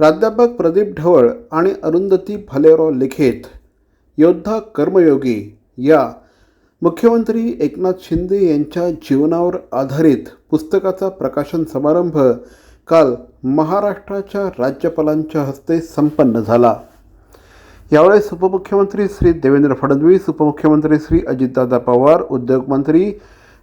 प्राध्यापक प्रदीप ढवळ आणि अरुंधती भालेराव लिखित योद्धा कर्मयोगी या मुख्यमंत्री एकनाथ शिंदे यांच्या जीवनावर आधारित पुस्तकाचा प्रकाशन समारंभ काल महाराष्ट्राच्या राज्यपालांच्या हस्ते संपन्न झाला. यावेळेस उपमुख्यमंत्री श्री देवेंद्र फडणवीस उपमुख्यमंत्री श्री अजितदादा पवार उद्योगमंत्री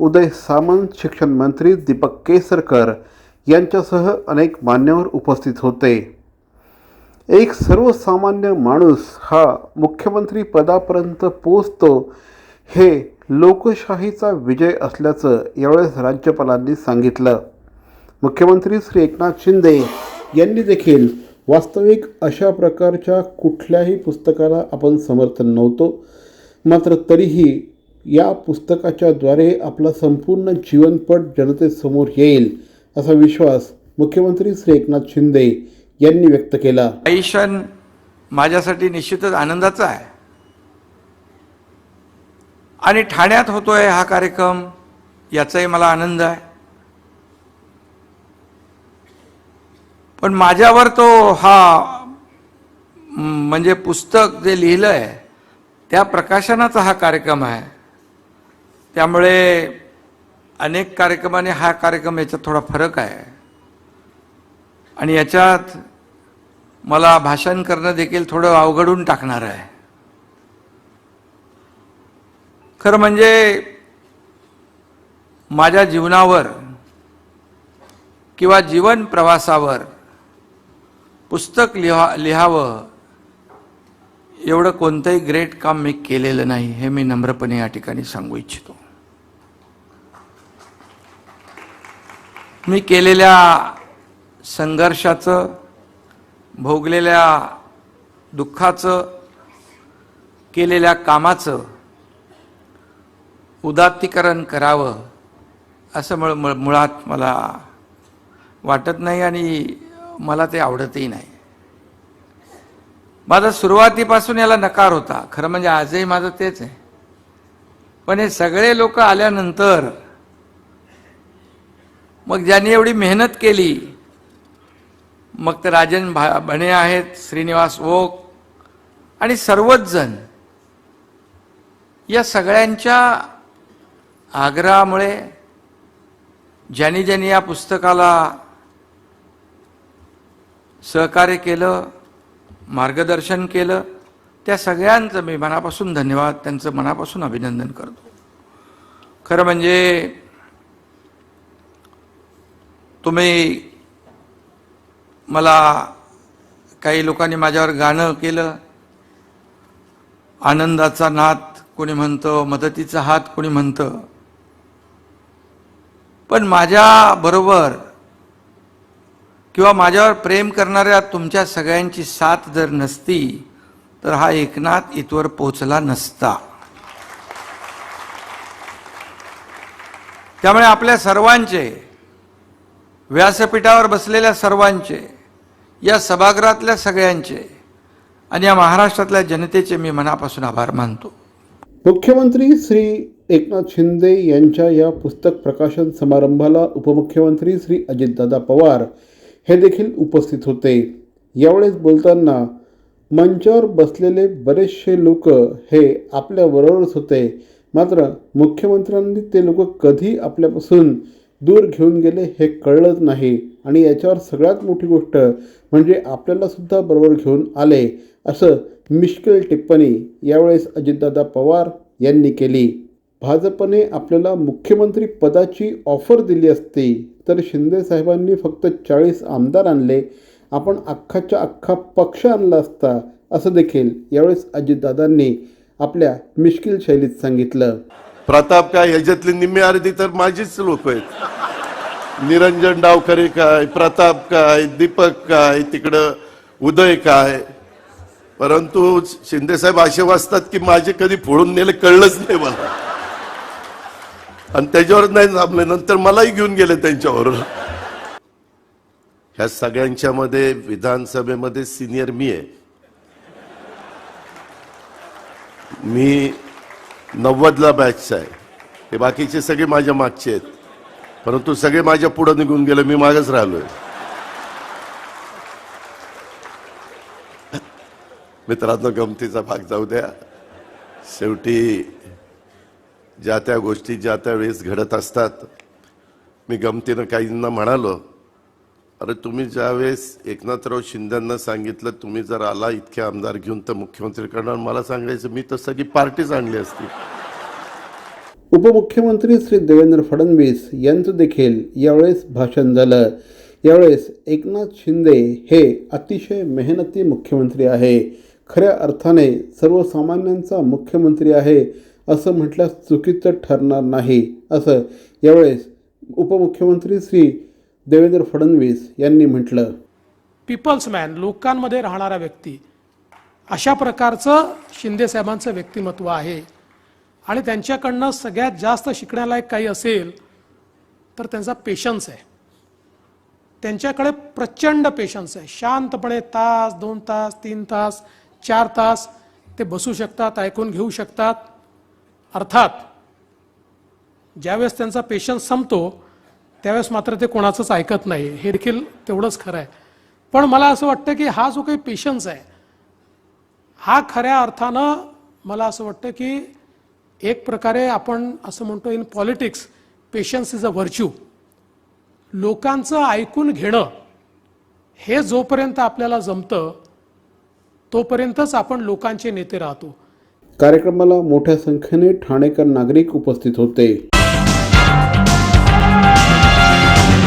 उदय सामंत शिक्षण मंत्री दीपक केसरकर यांच्यासह अनेक मान्यवर उपस्थित होते. एक सर्वसामान्य माणूस हा मुख्यमंत्री पदापर्यंत पोचतो हे लोकशाहीचा विजय असल्याचं यावेळेस राज्यपालांनी सांगितलं. मुख्यमंत्री श्री एकनाथ शिंदे यांनी देखील वास्तविक अशा प्रकारच्या कुठल्याही पुस्तकाला आपण समर्थन नव्हतो. मात्र तरीही या पुस्तकाच्याद्वारे आपला संपूर्ण जीवनपट जनतेसमोर येईल असा विश्वास मुख्यमंत्री श्री एकनाथ शिंदे यांनी व्यक्त केला. क्षण माझ्यासाठी निश्चितच आनंदाचा आहे. आणि ठाण्यात होतोय हा कार्यक्रम याचाही मला आनंद आहे. पण माझ्यावर तो हा म्हणजे पुस्तक जे लिहिलं आहे त्या प्रकाशनाचा हा कार्यक्रम आहे. त्यामुळे अनेक कार्यक्रमाने हा कार्यक्रम याच्यात थोडा फरक आहे. आणि याच्यात मला भाषण करणं देखील थोडं अवघडून टाकणार आहे. खरं म्हणजे माझ्या जीवनावर किंवा जीवन प्रवासावर पुस्तक लिहा लिहावं एवढं कोणतंही ग्रेट काम मी केलेलं नाही हे मी नम्रपणे या ठिकाणी सांगू इच्छितो. मी केलेल्या संघर्षाचं भोगलेल्या दुःखाचं केलेल्या कामाचं उदात्तीकरण करावं असं मळ मुळ- मुळात मला वाटत नाही आणि मला ते आवडतही नाही. माझा सुरुवातीपासून याला नकार होता. खरं म्हणजे आजही माझं तेच आहे. पण हे सगळे लोक आल्यानंतर मग ज्यांनी एवढी मेहनत केली मग तर राजन भा भणे आहेत श्रीनिवास ओक आणि सर्वच जण या सगळ्यांच्या आग्रहामुळे ज्यांनी ज्यांनी या पुस्तकाला सहकार्य केलं मार्गदर्शन केलं त्या सगळ्यांचं मी मनापासून धन्यवाद त्यांचं मनापासून अभिनंदन करतो. खरं म्हणजे तुम्ही मला काही लोकांनी माझ्यावर गाणं केलं. आनंदाचा नात कोणी म्हणतं मदतीचा हात कोणी म्हणतं. पण माझ्या बरोबर किंवा माझ्यावर प्रेम करणाऱ्या तुमच्या सगळ्यांची साथ जर नसती तर हा एकनाथ इथवर पोचला नसता. त्यामुळे आपल्या सर्वांचे व्यासपीठावर बसलेल्या सर्वांचे या सभागृहातल्या सगळ्यांचे आणि या महाराष्ट्रातल्या जनतेचे मी मनापासून आभार मानतो. मुख्यमंत्री श्री एकनाथ शिंदे यांच्या या पुस्तक प्रकाशन समारंभाला उपमुख्यमंत्री श्री अजितदादा पवार हे देखील उपस्थित होते. यावेळेस बोलताना मंचावर बसलेले बरेचसे लोक हे आपल्याबरोबरच होते. मात्र मुख्यमंत्र्यांनी ते लोक कधी आपल्यापासून दूर घेऊन गेले हे कळलंच नाही. आणि याच्यावर सगळ्यात मोठी गोष्ट म्हणजे आपल्यालासुद्धा बरोबर घेऊन आले असं मिश्किल टिप्पणी यावेळेस अजितदादा पवार यांनी केली. भाजपने आपल्याला मुख्यमंत्री पदाची ऑफर दिली असती तर शिंदे साहेबांनी फक्त चाळीस आमदार आणले. आपण अख्खाच्या अख्खा पक्ष आणला असता असं देखील यावेळेस अजितदादांनी आपल्या मिश्किल शैलीत सांगितलं. प्रताप काय ह्याच्यातली निम्मी अर्धी तर माझीच लोक आहेत. निरंजन डावकरे काय प्रताप काय दीपक काय तिकडं उदय काय. परंतु शिंदेसाहेब असे वाचतात की माझे कधी फोडून नेले कळलंच नाही मला. आणि त्याच्यावर नाही थांबले नंतर मलाही घेऊन गेले त्यांच्यावर. ह्या सगळ्यांच्या मध्ये विधानसभेमध्ये सिनियर मी आहे. मी नव्वदला बॅचचा आहे. हे बाकीचे सगळे माझ्या मागचे आहेत. परंतु सगळे माझ्या पुढं निघून गेले मी मागच राहिलोय. मित्रांनो गमतीचा भाग जाऊ द्या. शेवटी ज्या त्या गोष्टी ज्या त्या वेळेस घडत असतात मी गमतीनं काहींना म्हणालो अरे तुम्ही ज्यावेळेस एकनाथराव शिंदेंना सांगितलं तुम्ही जर आला इतके आमदार घेऊन तर मुख्यमंत्री करणार. मला सांगायचं मी तर सगळी पार्टीच आणली असती. उपमुख्यमंत्री श्री देवेंद्र फडणवीस यांचं देखील यावेळेस भाषण झालं. यावेळेस एकनाथ शिंदे हे अतिशय मेहनती मुख्यमंत्री आहे. खऱ्या अर्थाने सर्वसामान्यांचा मुख्यमंत्री आहे असं म्हटल्यास चुकीचं ठरणार नाही असं यावेळेस उपमुख्यमंत्री श्री देवेंद्र फडणवीस यांनी म्हटलं पीपल्स मॅन लोकांमध्ये राहणारा व्यक्ती अशा प्रकारचं शिंदेसाहेबांचं व्यक्तिमत्व आहे. आणि त्यांच्याकडनं सगळ्यात जास्त शिकण्यालायक काही असेल तर त्यांचा पेशन्स आहे. त्यांच्याकडे प्रचंड पेशन्स आहे. शांतपणे तास दोन तास तीन तास चार तास ते बसू शकतात ऐकून घेऊ शकतात. अर्थात ज्यावेळेस त्यांचा पेशन्स संपतो त्यावेळेस मात्र ते कोणाचंच ऐकत नाही. हे देखील तेवढंच खरं आहे पण मला असं वाटतं की हा जो काही पेशन्स आहे हा खऱ्या अर्थानं मला असं वाटतं की एक प्रकारे आपण असं म्हणतो in politics patience is a virtue लोकांचं ऐकून घेणं हे जोपर्यंत आपल्याला जमतं तोपर्यंतच आपण लोकांचे नेते राहतो. कार्यक्रमाला मोठ्या संख्येने ठाणेकर नागरिक उपस्थित होते.